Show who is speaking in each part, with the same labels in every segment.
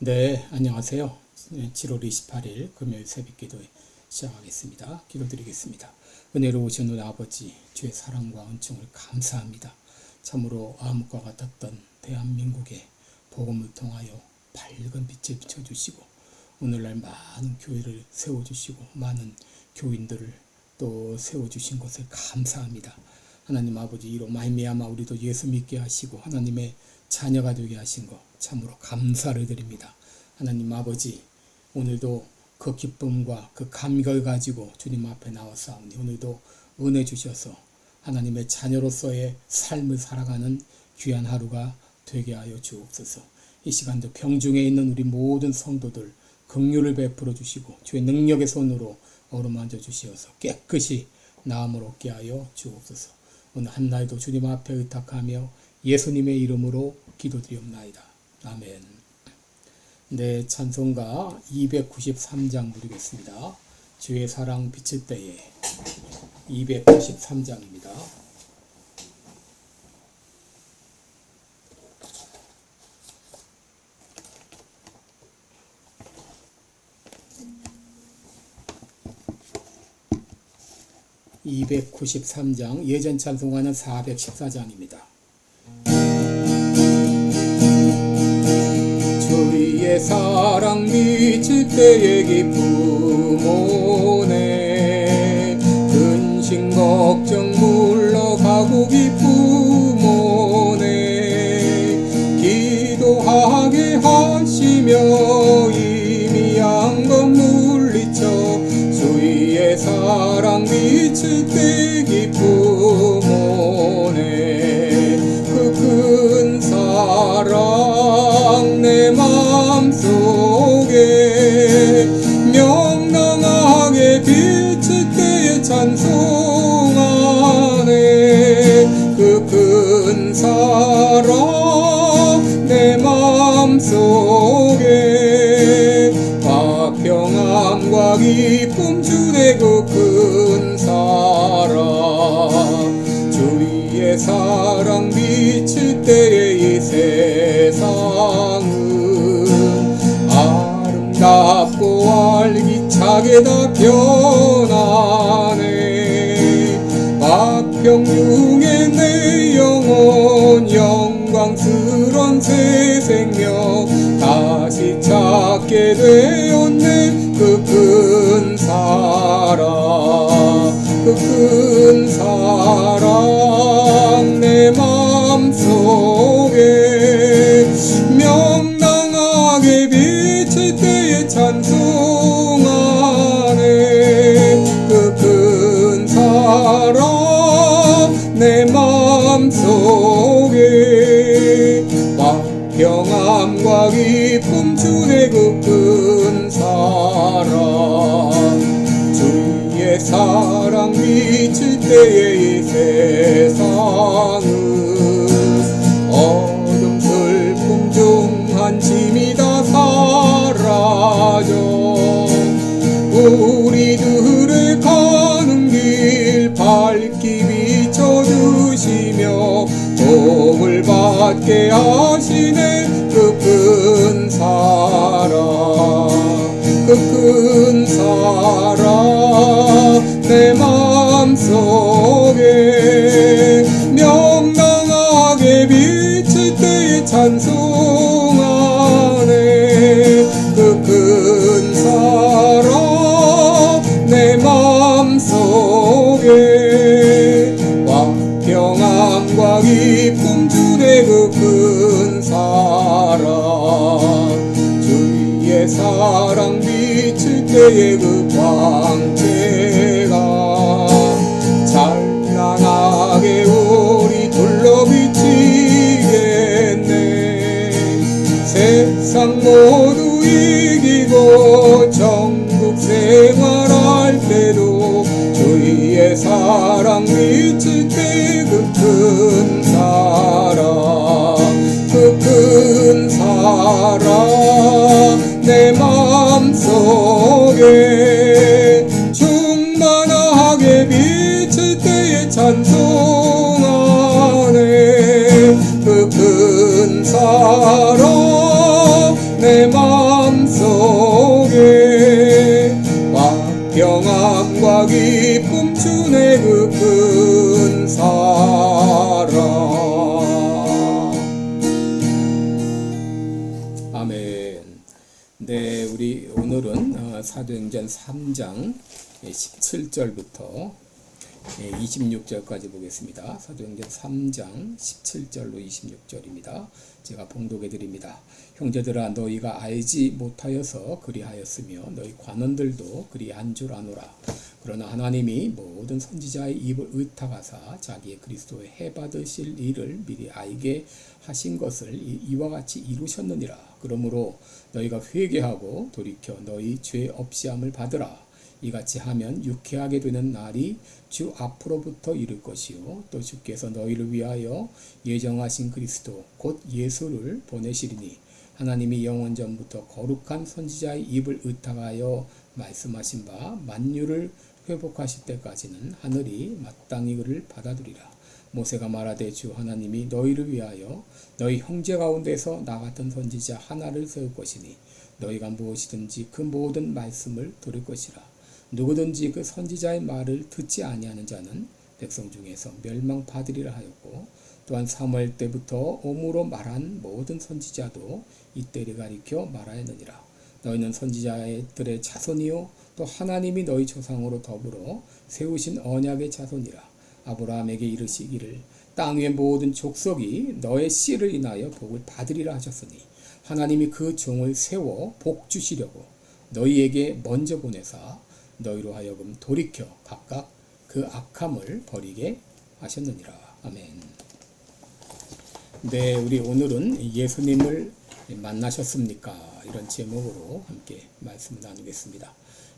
Speaker 1: 네, 안녕하세요. 7월 28일 금요일 새벽 기도 시작하겠습니다. 기도드리겠습니다. 은혜로우신 우리 아버지, 주의 사랑과 은총을 감사합니다. 참으로 암흑과 같았던 대한민국의 복음을 통하여 밝은 빛을 비춰주시고 오늘날 많은 교회를 세워주시고 많은 교인들을 또 세워주신 것을 감사합니다. 하나님 아버지 이로 말미암아 우리도 예수 믿게 하시고 하나님의 자녀가 되게 하신 것 참으로 감사를 드립니다. 하나님 아버지 오늘도 그 기쁨과 그 감격을 가지고 주님 앞에 나왔사오니 오늘도 은혜 주셔서 하나님의 자녀로서의 삶을 살아가는 귀한 하루가 되게 하여 주옵소서. 이 시간도 병중에 있는 우리 모든 성도들 긍휼을 베풀어 주시고 주의 능력의 손으로 어루만져 주시어서 깨끗이 나음을 얻게 하여 주옵소서. 오늘 한 날도 주님 앞에 의탁하며 예수님의 이름으로 기도드리옵나이다. 아멘. 네, 찬송가 293장 부르겠습니다. 주의 사랑 비칠 때에 293장입니다. (293장) 예전 찬송가는 (414장입니다) 사랑 미칠 때의 기쁨 다 변하네. 화평중에 내 영혼 영광스런 새 생명 다시 찾게 되었네. 그큰 사랑 그큰 사랑 내 맘속 때의 그 광채가 찬란하게 우리 둘러 비치겠네. 세상 모두 이기고 전국 생활할 때도 주의 사랑 비칠 때그큰 사랑 그 큰 사랑 내 맘속 에 충만하게 비칠 때에 찬송하네 그 큰 사랑 내내 마음속에 아, 평안과 기쁨 주네 그큰 사도행전 3장 17절부터 26절까지 보겠습니다. 사도행전 3장 17절로 26절입니다. 제가 봉독해 드립니다. 형제들아 너희가 알지 못하여서 그리하였으며 너희 관원들도 그리한 줄 아노라. 그러나 하나님이 모든 선지자의 입을 의탁하사 자기의 그리스도의 해 받으실 일을 미리 알게 하신 것을 이- 이와 같이 이루셨느니라. 그러므로 너희가 회개하고 돌이켜 너희 죄 없이함을 받으라. 이같이 하면 유쾌하게 되는 날이 주 앞으로부터 이를 것이요 또 주께서 너희를 위하여 예정하신 그리스도 곧 예수를 보내시리니 하나님이 영원 전부터 거룩한 선지자의 입을 의탁하여 말씀하신 바 만유를 회복하실 때까지는 하늘이 마땅히 그를 받아들이라 모세가 말하되 주 하나님이 너희를 위하여 너희 형제 가운데서 나 같은 선지자 하나를 세울 것이니 너희가 무엇이든지 그 모든 말씀을 들을 것이라. 누구든지 그 선지자의 말을 듣지 아니하는 자는 백성 중에서 멸망받으리라 하였고 또한 사무엘 때부터 오므로 말한 모든 선지자도 이때를 가리켜 말하였느니라. 너희는 선지자들의 자손이요 또 하나님이 너희 조상으로 더불어 세우신 언약의 자손이라 아브라함에게 이르시기를 땅 위의 모든 족속이 너의 씨를 인하여 복을 받으리라 하셨으니 하나님이 그 종을 세워 복 주시려고 너희에게 먼저 보내사 너희로 하여금 돌이켜 각각 그 악함을 버리게 하셨느니라. 아멘. 네, 우리 오늘은 예수님을 만나셨습니까? 이런 제목으로 함께 말씀을 나누겠습니다.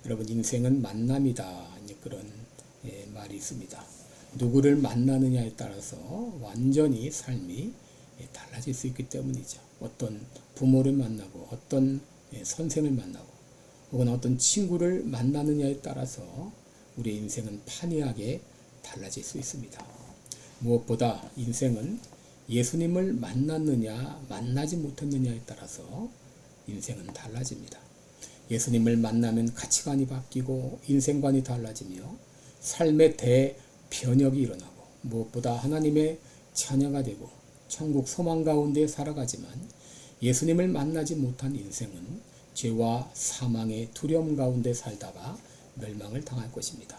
Speaker 1: 여러분 인생은 만남이다. 그런 예, 말이 있습니다. 누구를 만나느냐에 따라서 완전히 삶이 예, 달라질 수 있기 때문이죠. 어떤 부모를 만나고 어떤 예, 선생을 만나고 혹은 어떤 친구를 만나느냐에 따라서 우리 인생은 판이하게 달라질 수 있습니다. 무엇보다 인생은 예수님을 만났느냐 만나지 못했느냐에 따라서 인생은 달라집니다. 예수님을 만나면 가치관이 바뀌고 인생관이 달라지며 삶의 대 변혁이 일어나고 무엇보다 하나님의 자녀가 되고 천국 소망 가운데 살아가지만 예수님을 만나지 못한 인생은 죄와 사망의 두려움 가운데 살다가 멸망을 당할 것입니다.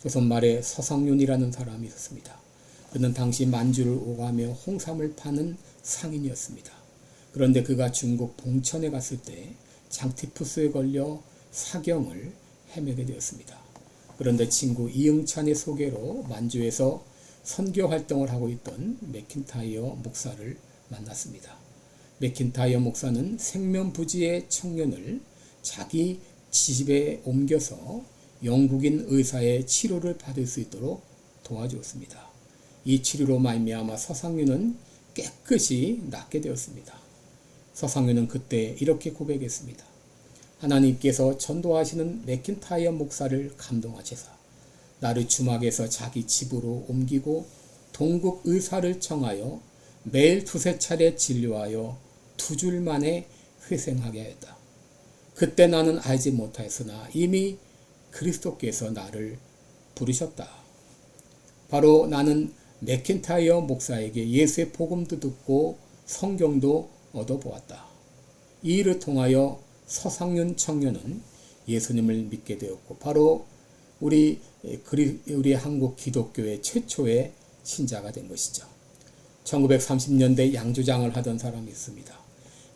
Speaker 1: 조선 말에 서상윤이라는 사람이 있었습니다. 그는 당시 만주를 오가며 홍삼을 파는 상인이었습니다. 그런데 그가 중국 봉천에 갔을 때 장티푸스에 걸려 사경을 헤매게 되었습니다. 그런데 친구 이응찬의 소개로 만주에서 선교 활동을 하고 있던 맥킨타이어 목사를 만났습니다. 맥킨타이어 목사는 생면부지의 청년을 자기 집에 옮겨서 영국인 의사의 치료를 받을 수 있도록 도와주었습니다. 이 치료로 말미암아 서상윤은 깨끗이 낫게 되었습니다. 서상윤은 그때 이렇게 고백했습니다. 하나님께서 전도하시는 맥킨타이어 목사를 감동하시사 나를 주막에서 자기 집으로 옮기고 동국 의사를 청하여 매일 두세 차례 진료하여 두 줄 만에 회생하게 했다. 그때 나는 알지 못하였으나 이미 그리스도께서 나를 부르셨다. 바로 나는 맥킨타이어 목사에게 예수의 복음도 듣고 성경도 얻어보았다. 이 일을 통하여 서상윤 청년은 예수님을 믿게 되었고 바로 우리 그리 우리 한국 기독교의 최초의 신자가 된 것이죠. 1930년대 양조장을 하던 사람이 있습니다.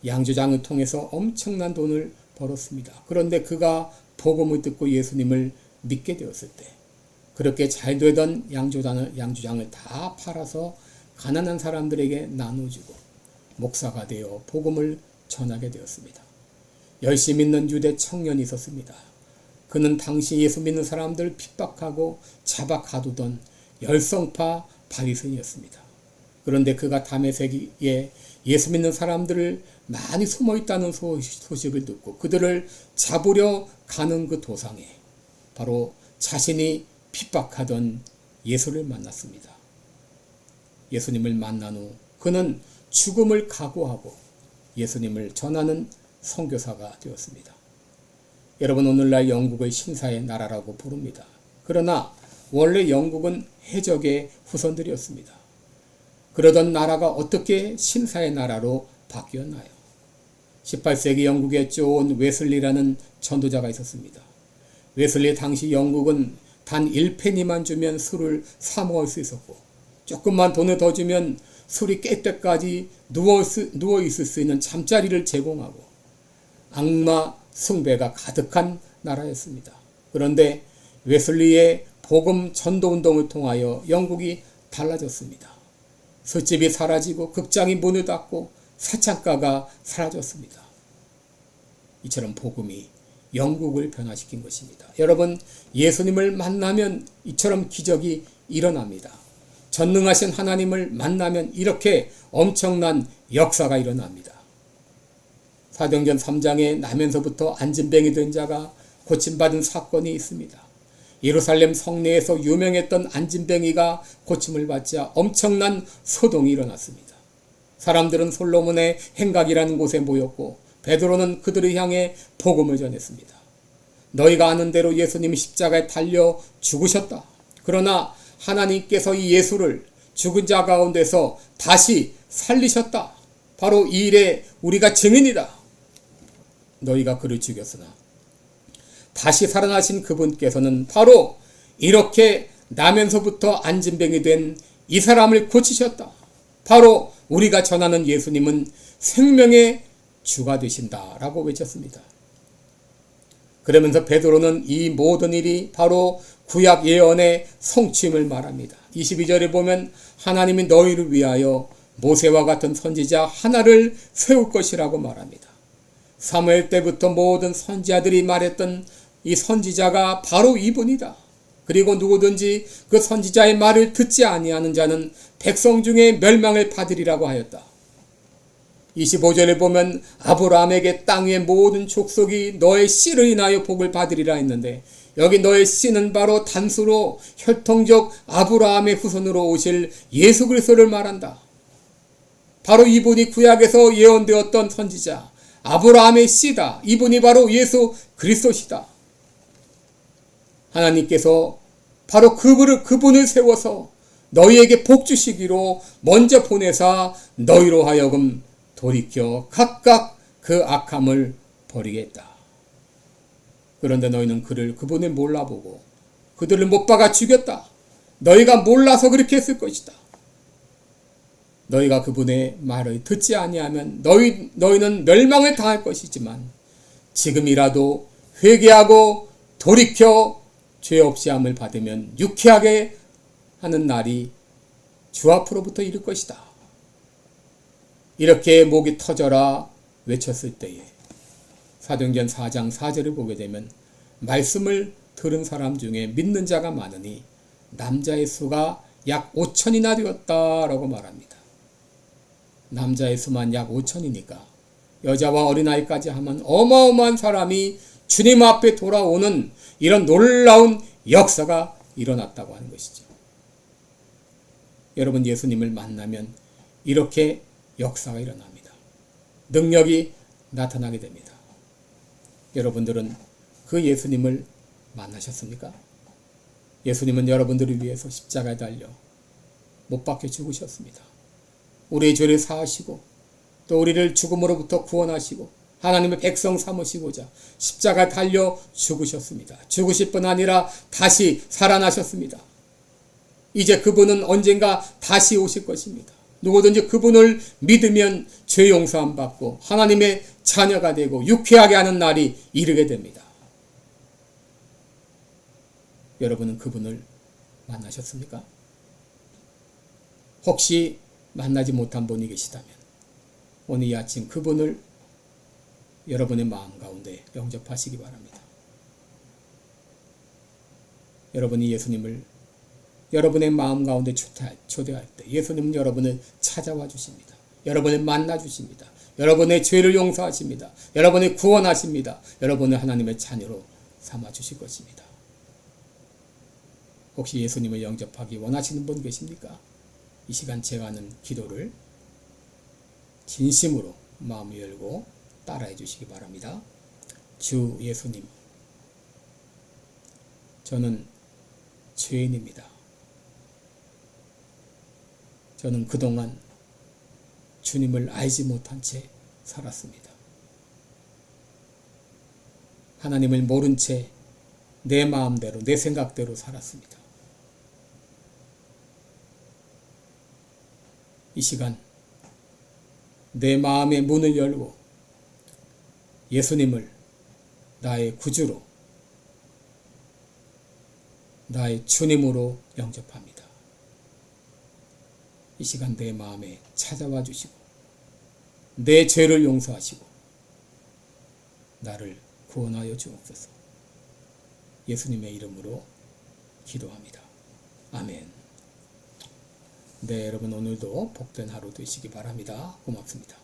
Speaker 1: 양조장을 통해서 엄청난 돈을 벌었습니다. 그런데 그가 복음을 듣고 예수님을 믿게 되었을 때 그렇게 잘 되던 양조장을 양조장을 다 팔아서 가난한 사람들에게 나눠주고 목사가 되어 복음을 전하게 되었습니다. 열심히 있는 유대 청년이 있었습니다. 그는 당시 예수 믿는 사람들을 핍박하고 잡아 가두던 열성파 바리새인이었습니다. 그런데 그가 담에색에 예수 믿는 사람들을 많이 숨어 있다는 소식을 듣고 그들을 잡으려 가는 그 도상에 바로 자신이 핍박하던 예수를 만났습니다. 예수님을 만난 후 그는 죽음을 각오하고 예수님을 전하는 선교사가 되었습니다. 여러분 오늘날 영국의 신사의 나라라고 부릅니다. 그러나 원래 영국은 해적의 후손들이었습니다. 그러던 나라가 어떻게 신사의 나라로 바뀌었나요? 18세기 영국에 존 웨슬리라는 전도자가 있었습니다. 웨슬리 당시 영국은 단 1페니만 주면 술을 사 먹을 수 있었고 조금만 돈을 더 주면 술이 깰 때까지 누워, 누워 있을 수 있는 잠자리를 제공하고 악마 숭배가 가득한 나라였습니다. 그런데 웨슬리의 복음 전도 운동을 통하여 영국이 달라졌습니다. 술집이 사라지고 극장이 문을 닫고 사창가가 사라졌습니다. 이처럼 복음이 영국을 변화시킨 것입니다. 여러분, 예수님을 만나면 이처럼 기적이 일어납니다. 전능하신 하나님을 만나면 이렇게 엄청난 역사가 일어납니다. 사도행전 3장에 나면서부터 안진뱅이 된 자가 고침받은 사건이 있습니다. 예루살렘 성내에서 유명했던 안진뱅이가 고침을 받자 엄청난 소동이 일어났습니다. 사람들은 솔로몬의 행각이라는 곳에 모였고 베드로는 그들을 향해 복음을 전했습니다. 너희가 아는 대로 예수님이 십자가에 달려 죽으셨다. 그러나 하나님께서 이 예수를 죽은 자 가운데서 다시 살리셨다. 바로 이 일에 우리가 증인이다. 너희가 그를 죽였으나 다시 살아나신 그분께서는 바로 이렇게 나면서부터 안진뱅이 된 이 사람을 고치셨다. 바로 우리가 전하는 예수님은 생명의 주가 되신다라고 외쳤습니다. 그러면서 베드로는 이 모든 일이 바로 구약 예언의 성취임을 말합니다. 22절에 보면 하나님이 너희를 위하여 모세와 같은 선지자 하나를 세울 것이라고 말합니다. 사무엘 때부터 모든 선지자들이 말했던 이 선지자가 바로 이분이다. 그리고 누구든지 그 선지자의 말을 듣지 아니하는 자는 백성 중에 멸망을 받으리라고 하였다. 25절에 보면 아브라함에게 땅 위의 모든 족속이 너의 씨를 인하여 복을 받으리라 했는데 여기 너의 씨는 바로 단수로 혈통적 아브라함의 후손으로 오실 예수 그리스도를 말한다. 바로 이분이 구약에서 예언되었던 선지자 아브라함의 씨다. 이분이 바로 예수 그리스도시다. 하나님께서 바로 그분을 그분을 세워서 너희에게 복 주시기로 먼저 보내사 너희로 하여금 돌이켜 각각 그 악함을 버리겠다. 그런데 너희는 그를 그분을 몰라보고 그들을 못 박아 죽였다. 너희가 몰라서 그렇게 했을 것이다. 너희가 그분의 말을 듣지 아니하면 너희 너희는 멸망을 당할 것이지만 지금이라도 회개하고 돌이켜 죄 없이 함을 받으면 유쾌하게 하는 날이 주 앞으로부터 이를 것이다. 이렇게 목이 터져라 외쳤을 때에 사도행전 4장 4절을 보게 되면 말씀을 들은 사람 중에 믿는 자가 많으니 남자의 수가 약 5천이나 되었다라고 말합니다. 남자의 수만 약 5천이니까 여자와 어린아이까지 하면 어마어마한 사람이 주님 앞에 돌아오는 이런 놀라운 역사가 일어났다고 하는 것이죠. 여러분 예수님을 만나면 이렇게 역사가 일어납니다. 능력이 나타나게 됩니다. 여러분들은 그 예수님을 만나셨습니까? 예수님은 여러분들을 위해서 십자가에 달려 못 박혀 죽으셨습니다. 우리의 죄를 사하시고 또 우리를 죽음으로부터 구원하시고 하나님의 백성 삼으시고자 십자가 달려 죽으셨습니다. 죽으실 뿐 아니라 다시 살아나셨습니다. 이제 그분은 언젠가 다시 오실 것입니다. 누구든지 그분을 믿으면 죄 용서함 받고 하나님의 자녀가 되고 유쾌하게 하는 날이 이르게 됩니다. 여러분은 그분을 만나셨습니까? 혹시 만나지 못한 분이 계시다면 오늘 이 아침 그분을 여러분의 마음 가운데 영접하시기 바랍니다. 여러분이 예수님을 여러분의 마음 가운데 초대할 때 예수님은 여러분을 찾아와 주십니다. 여러분을 만나 주십니다. 여러분의 죄를 용서하십니다. 여러분을 구원하십니다. 여러분을 하나님의 자녀로 삼아 주실 것입니다. 혹시 예수님을 영접하기 원하시는 분 계십니까? 이 시간 제가 하는 기도를 진심으로 마음을 열고 따라해 주시기 바랍니다. 주 예수님, 저는 죄인입니다. 저는 그동안 주님을 알지 못한 채 살았습니다. 하나님을 모른 채 내 마음대로, 내 생각대로 살았습니다. 이 시간 내 마음의 문을 열고 예수님을 나의 구주로 나의 주님으로 영접합니다. 이 시간 내 마음에 찾아와 주시고 내 죄를 용서하시고 나를 구원하여 주옵소서. 예수님의 이름으로 기도합니다. 아멘. 네, 여러분 오늘도 복된 하루 되시기 바랍니다. 고맙습니다.